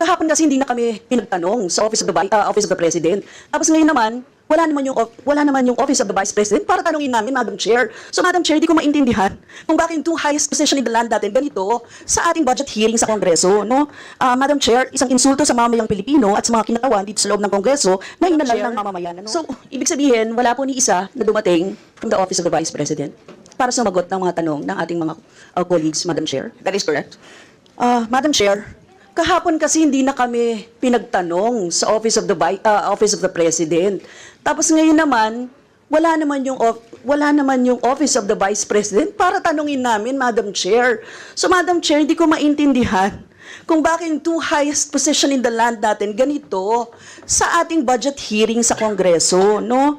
kahapon kasi hindi na kami pinagtanong sa Office of the, uh, Office of the President. Tapos ngayon naman, wala naman yung wala naman yung Office of the Vice President para tanungin namin, Madam Chair. So Madam Chair, di ko maintindihan kung bakit yung two highest position in the land natin ganito sa ating budget hearing sa Kongreso, no? Ah, Madam Chair, isang insulto sa mamamayang Pilipino at sa mga kinatawan dito sa loob ng Kongreso na Chair. ng mamamayan. Ano? So, ibig sabihin, wala po ni isa na dumating from the Office of the Vice President para sumagot ng mga tanong ng ating mga uh, colleagues, Madam Chair. That is correct. Ah, Madam Chair, kahapon kasi hindi na kami pinagtanong sa Office of the ah, Office of the President. Tapos ngayon naman, wala naman yung wala naman yung Office of the Vice President para tanungin namin, Madam Chair. So Madam Chair, hindi ko maintindihan kung bakit yung two highest position in the land natin ganito sa ating budget hearing sa Kongreso, no?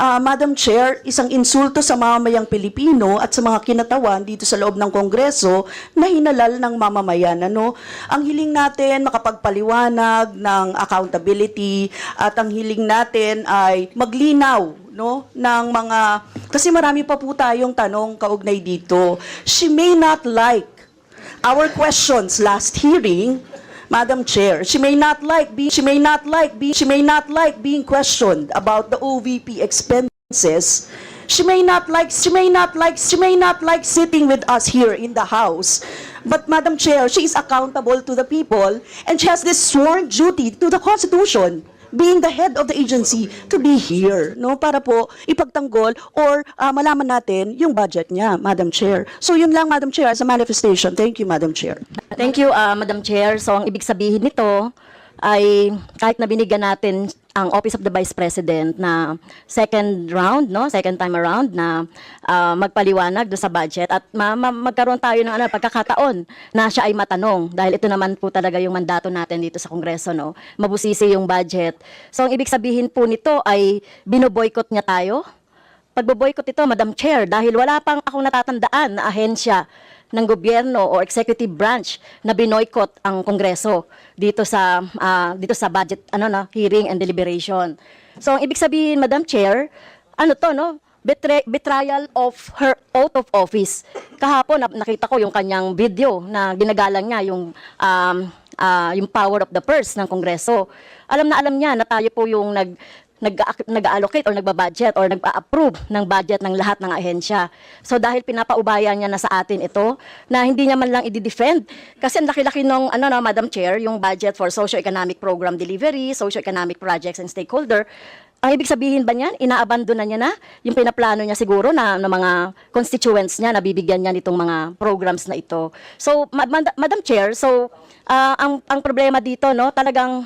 Ah, Madam Chair, isang insulto sa mamamayang Pilipino at sa mga kinatawan dito sa loob ng Kongreso na hinalal ng mamamayan. Ano? Ang hiling natin makapagpaliwanag ng accountability at ang hiling natin ay maglinaw no ng mga kasi marami pa po tayong tanong kaugnay dito. She may not like our questions last hearing, Madam Chair, she may not like be she may not like be she may not like being questioned about the OVP expenses. She may not like she may not like she may not like sitting with us here in the house. But Madam Chair, she is accountable to the people and she has this sworn duty to the Constitution being the head of the agency to be here no para po ipagtanggol or ah, malaman natin yung budget niya Madam Chair. So yun lang Madam Chair as a manifestation. Thank you Madam Chair. Thank you, uh, Madam Chair. So, ang ibig sabihin nito ay kahit na binigyan natin ang Office of the Vice President na second round, no, second time around na uh, magpaliwanag do sa budget at ma- ma- magkaroon tayo ng ano, pagkakataon na siya ay matanong dahil ito naman po talaga yung mandato natin dito sa Kongreso, no. Mabusisi yung budget. So, ang ibig sabihin po nito ay binoboykot niya tayo pagboboykot ito, Madam Chair, dahil wala pang akong natatandaan na ahensya ng gobyerno o executive branch na binoykot ang Kongreso dito sa ah, dito sa budget ano na hearing and deliberation. So ang ibig sabihin Madam Chair, ano to no? Betray- betrayal of her oath of office. Kahapon na- nakita ko yung kanyang video na ginagalang niya yung um, ah, yung power of the purse ng Kongreso. Alam na alam niya na tayo po yung nag- nag-allocate or nagbabudget or nag-approve ng budget ng lahat ng ahensya. So dahil pinapaubayan niya na sa atin ito, na hindi niya man lang i-defend. Kasi ang laki-laki nung, ano na, Madam Chair, yung budget for socio-economic program delivery, socio-economic projects and stakeholder, ang ibig sabihin ba niyan, inaabandona niya na yung pinaplano niya siguro na ng mga constituents niya na bibigyan niya nitong mga programs na ito. So, Ma- Mad- Madam Chair, so ah, ang ang problema dito no, talagang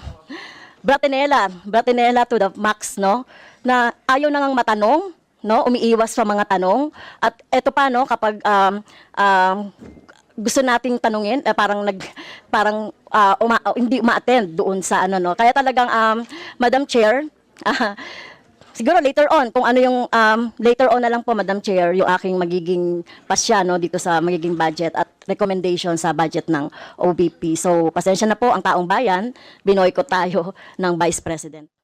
Bratinela, Bratinela to the max, no? Na ayaw na ngang matanong, no? Umiiwas sa mga tanong. At eto pa, no, kapag um, um, gusto nating tanungin, eh, parang nag parang ah, uma- hindi uma-attend doon sa ano no. Kaya talagang um, Madam Chair, ah, siguro later on kung ano yung um, later on na lang po Madam Chair yung aking magiging pasya no dito sa magiging budget at recommendation sa budget ng OBP. So pasensya na po ang taong bayan, binoykot tayo ng Vice President.